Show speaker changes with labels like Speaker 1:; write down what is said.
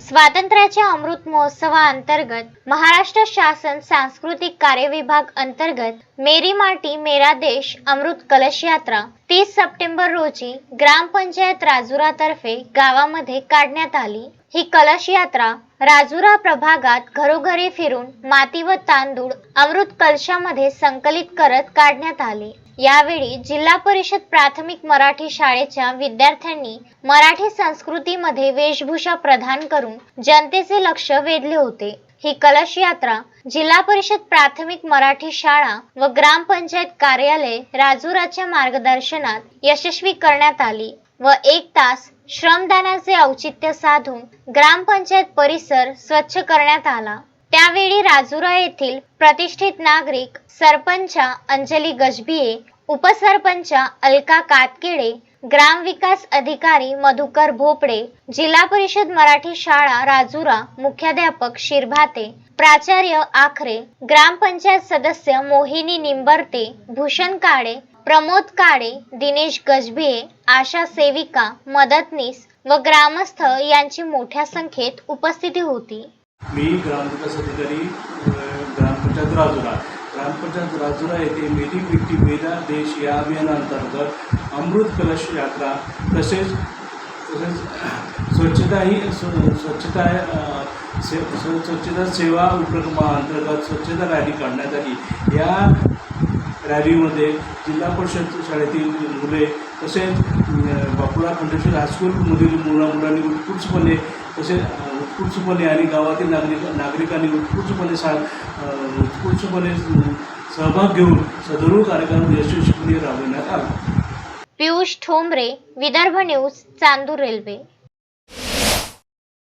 Speaker 1: स्वातंत्र्याच्या अमृत महोत्सवाअंतर्गत महाराष्ट्र शासन सांस्कृतिक कार्य विभाग अंतर्गत मेरी माटी मेरा देश अमृत कलश यात्रा तीस सप्टेंबर रोजी ग्रामपंचायत राजुरातर्फे गावामध्ये काढण्यात आली. ही कलश यात्रा राजुरा प्रभागात घरोघरी फिरून माती व तांदूळ अमृत कलशामध्ये संकलित करत काढण्यात आली. यावेळी जिल्हा परिषद प्राथमिक मराठी शाळेच्या विद्यार्थ्यांनी मराठी संस्कृतीमध्ये वेशभूषा प्रदान करून जनतेचे लक्ष वेधले होते. ही कलश यात्रा जिल्हा परिषद प्राथमिक मराठी शाळा व ग्रामपंचायत कार्यालय राजुराच्या मार्गदर्शनात यशस्वी करण्यात आली व एक तास श्रमदानाचे औचित्य साधून ग्रामपंचायत परिसर स्वच्छ करण्यात आला. त्यावेळी राजुरा येथील प्रतिष्ठित नागरिक सरपंचा अंजली गजबिये उपसरपंचा अलका कातकिडे ग्रामविकास अधिकारी मधुकर भोपडे जिल्हा परिषद मराठी शाळा राजुरा मुख्याध्यापक शिरभाते प्राचार्य आखरे ग्रामपंचायत सदस्य मोहिनी निंबर्ते भूषण काळे प्रमोद काळे दिनेश गजभिये आशा सेविका मदतनीस व ग्रामस्थ यांची मोठ्या संख्येत उपस्थिती होती.
Speaker 2: मी ग्रामविकास अधिकारी ग्रामपंचायत राजुरा. ग्रामपंचायत राजुरा येथे मेटी मिट्टी मेला देश या अभियानांतर्गत अमृत कलश यात्रा तसेच तसेच स्वच्छता ही स्वच्छता से स्वच्छता सेवा उपक्रमाअंतर्गत स्वच्छता रॅली काढण्यात आली. या रॅलीमध्ये जिल्हा परिषद शाळेतील मुले तसेच अ, बापुळा खंडेश्वर हायस्कूलमधील मुला मुलांनी उत्कृष्टपणे तसेच उत्कृष्टपणे आणि गावातील नागरिक नागरिकांनी उत्कृष्टपणे सा उत्कृष्टपणे सहभाग घेऊन सदरू कार्यक्रम यशस्वीपणे राबविण्यात आला.
Speaker 1: Piyush Thombare Vidarbha news Chandur railway.